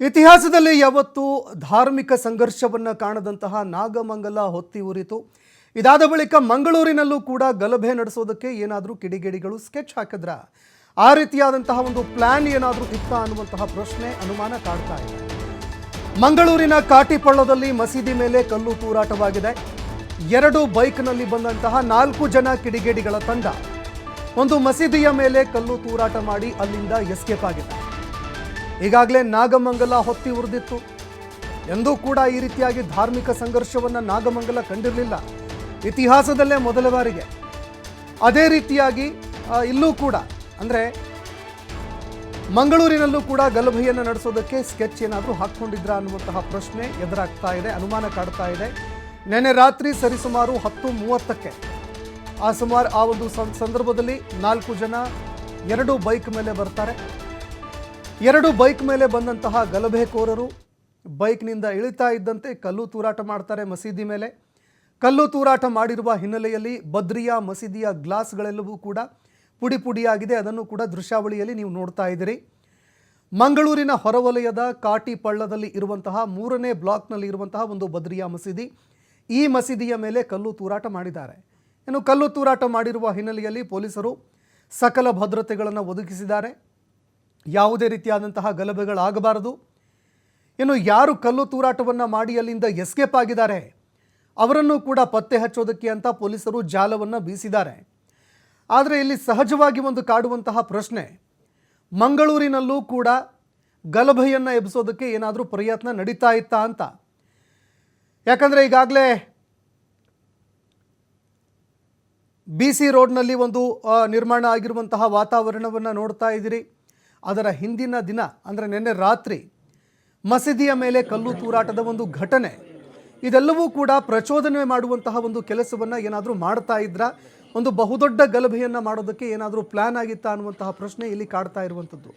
ಇತಿಹಾಸದಲ್ಲಿ ಯಾವತ್ತೂ ಧಾರ್ಮಿಕ ಸಂಘರ್ಷವನ್ನು ಕಾಣದಂತಹ ನಾಗಮಂಗಲ ಹೊತ್ತಿ ಉರಿತು. ಇದಾದ ಬಳಿಕ ಮಂಗಳೂರಿನಲ್ಲೂ ಕೂಡ ಗಲಭೆ ನಡೆಸೋದಕ್ಕೆ ಏನಾದರೂ ಕಿಡಿಗೇಡಿಗಳು ಸ್ಕೆಚ್ ಹಾಕಿದ್ರ? ಆ ರೀತಿಯಾದಂತಹ ಒಂದು ಪ್ಲಾನ್ ಏನಾದರೂ ಇತ್ತ ಅನ್ನುವಂತಹ ಪ್ರಶ್ನೆ ಅನುಮಾನ ಕಾಡ್ತಾ ಇದೆ. ಮಂಗಳೂರಿನ ಕಾಟಿಪಳ್ಳದಲ್ಲಿ ಮಸೀದಿ ಮೇಲೆ ಕಲ್ಲು ತೂರಾಟವಾಗಿದೆ. ಎರಡು ಬೈಕ್ನಲ್ಲಿ ಬಂದಂತಹ ನಾಲ್ಕು ಜನ ಕಿಡಿಗೇಡಿಗಳ ತಂಡ. ಒಂದು ಮಸೀದಿಯ ಮೇಲೆ ಕಲ್ಲು ತೂರಾಟ ಮಾಡಿ ಅಲ್ಲಿಂದ ಎಸ್ಕೇಪ್ ಆಗಿದೆ ಈಗಾಗಲೇ ನಾಗಮಂಗಲ ಹೊತ್ತಿ ಉರಿದಿತ್ತು. ಎಂದೂ ಕೂಡ ಈ ರೀತಿಯಾಗಿ ಧಾರ್ಮಿಕ ಸಂಘರ್ಷವನ್ನು ನಾಗಮಂಗಲ ಕಂಡಿರಲಿಲ್ಲ. ಇತಿಹಾಸದಲ್ಲೇ ಮೊದಲ ಬಾರಿಗೆ. ಅದೇ ರೀತಿಯಾಗಿ ಇಲ್ಲೂ ಕೂಡ, ಅಂದರೆ ಮಂಗಳೂರಿನಲ್ಲೂ ಕೂಡ ಗಲಭೆಯನ್ನು ನಡೆಸೋದಕ್ಕೆ ಸ್ಕೆಚ್ ಏನಾದರೂ ಹಾಕ್ಕೊಂಡಿದ್ರಾ ಅನ್ನುವಂತಹ ಪ್ರಶ್ನೆ ಎದುರಾಗ್ತಾ ಇದೆ, ಅನುಮಾನ ಕಾಡ್ತಾ ಇದೆ. ನಿನ್ನೆ ರಾತ್ರಿ ಸರಿಸುಮಾರು ಹತ್ತು ಮೂವತ್ತಕ್ಕೆ ಆ ಸುಮಾರು ಆ ಒಂದು ಸಂದರ್ಭದಲ್ಲಿ ನಾಲ್ಕು ಜನ, ಎರಡು ಬೈಕ್ ಮೇಲೆ ಬರ್ತಾರೆ. ಎರಡು ಬೈಕ್ ಮೇಲೆ ಬಂದಂತಹ ಗಲಭೆಕೋರರು ಬೈಕ್ನಿಂದ ಇಳಿತಾ ಇದ್ದಂತೆ ಕಲ್ಲು ತೂರಾಟ ಮಾಡ್ತಾರೆ ಮಸೀದಿ ಮೇಲೆ. ಕಲ್ಲು ತೂರಾಟ ಮಾಡಿರುವ ಹಿನ್ನೆಲೆಯಲ್ಲಿ ಬದ್ರಿಯಾ ಮಸೀದಿಯ ಗ್ಲಾಸ್ಗಳೆಲ್ಲವೂ ಕೂಡ ಪುಡಿ ಪುಡಿಯಾಗಿದೆ. ಅದನ್ನು ಕೂಡ ದೃಶ್ಯಾವಳಿಯಲ್ಲಿ ನೀವು ನೋಡ್ತಾ ಇದ್ದೀರಿ. ಮಂಗಳೂರಿನ ಹೊರವಲಯದ ಕಾಟಿ ಪಳ್ಳದಲ್ಲಿ ಇರುವಂತಹ ಮೂರನೇ ಬ್ಲಾಕ್ನಲ್ಲಿ ಇರುವಂತಹ ಒಂದು ಬದ್ರಿಯಾ ಮಸೀದಿ. ಈ ಮಸೀದಿಯ ಮೇಲೆ ಕಲ್ಲು ತೂರಾಟ ಮಾಡಿದ್ದಾರೆ. ಇನ್ನು ಕಲ್ಲು ತೂರಾಟ ಮಾಡಿರುವ ಹಿನ್ನೆಲೆಯಲ್ಲಿ ಪೊಲೀಸರು ಸಕಲ ಭದ್ರತೆಗಳನ್ನು ಒದಗಿಸಿದ್ದಾರೆ. ಯಾವುದೇ ರೀತಿಯಾದಂತಹ ಗಲಭೆಗಳಾಗಬಾರದು. ಇನ್ನು ಯಾರು ಕಲ್ಲು ತೂರಾಟವನ್ನು ಮಾಡಿ ಅಲ್ಲಿಂದ ಎಸ್ಕೇಪ್ ಆಗಿದ್ದಾರೆ, ಅವರನ್ನು ಕೂಡ ಪತ್ತೆ ಹಚ್ಚೋದಕ್ಕೆ ಅಂತ ಪೊಲೀಸರು ಜಾಲವನ್ನು ಬೀಸಿದ್ದಾರೆ. ಆದರೆ ಇಲ್ಲಿ ಸಹಜವಾಗಿ ಒಂದು ಕಾಡುವಂತಹ ಪ್ರಶ್ನೆ, ಮಂಗಳೂರಿನಲ್ಲೂ ಕೂಡ ಗಲಭೆಯನ್ನು ಎಬ್ಬಿಸೋದಕ್ಕೆ ಏನಾದರೂ ಪ್ರಯತ್ನ ನಡೀತಾ ಇತ್ತಾ ಅಂತ. ಯಾಕಂದರೆ ಈಗಾಗಲೇ ಬಿ ಸಿ ರೋಡ್ನಲ್ಲಿ ಒಂದು ನಿರ್ಮಾಣ ಆಗಿರುವಂತಹ ವಾತಾವರಣವನ್ನು ನೋಡ್ತಾ ಇದ್ದೀರಿ. ಅದರ ಹಿಂದಿನ ದಿನ, ಅಂದರೆ ನಿನ್ನೆ ರಾತ್ರಿ, ಮಸೀದಿಯ ಮೇಲೆ ಕಲ್ಲು ತೂರಾಟದ ಒಂದು ಘಟನೆ. ಇದೆಲ್ಲವೂ ಕೂಡ ಪ್ರಚೋದನೆ ಮಾಡುವಂತಹ ಒಂದು ಕೆಲಸವನ್ನು ಏನಾದರೂ ಮಾಡ್ತಾ ಇದ್ರ? ಒಂದು ಬಹುದೊಡ್ಡ ಗಲಭೆಯನ್ನು ಮಾಡೋದಕ್ಕೆ ಏನಾದರೂ ಪ್ಲಾನ್ ಆಗಿತ್ತಾ ಅನ್ನುವಂತಹ ಪ್ರಶ್ನೆ ಇಲ್ಲಿ ಕಾಡ್ತಾ ಇರುವಂಥದ್ದು.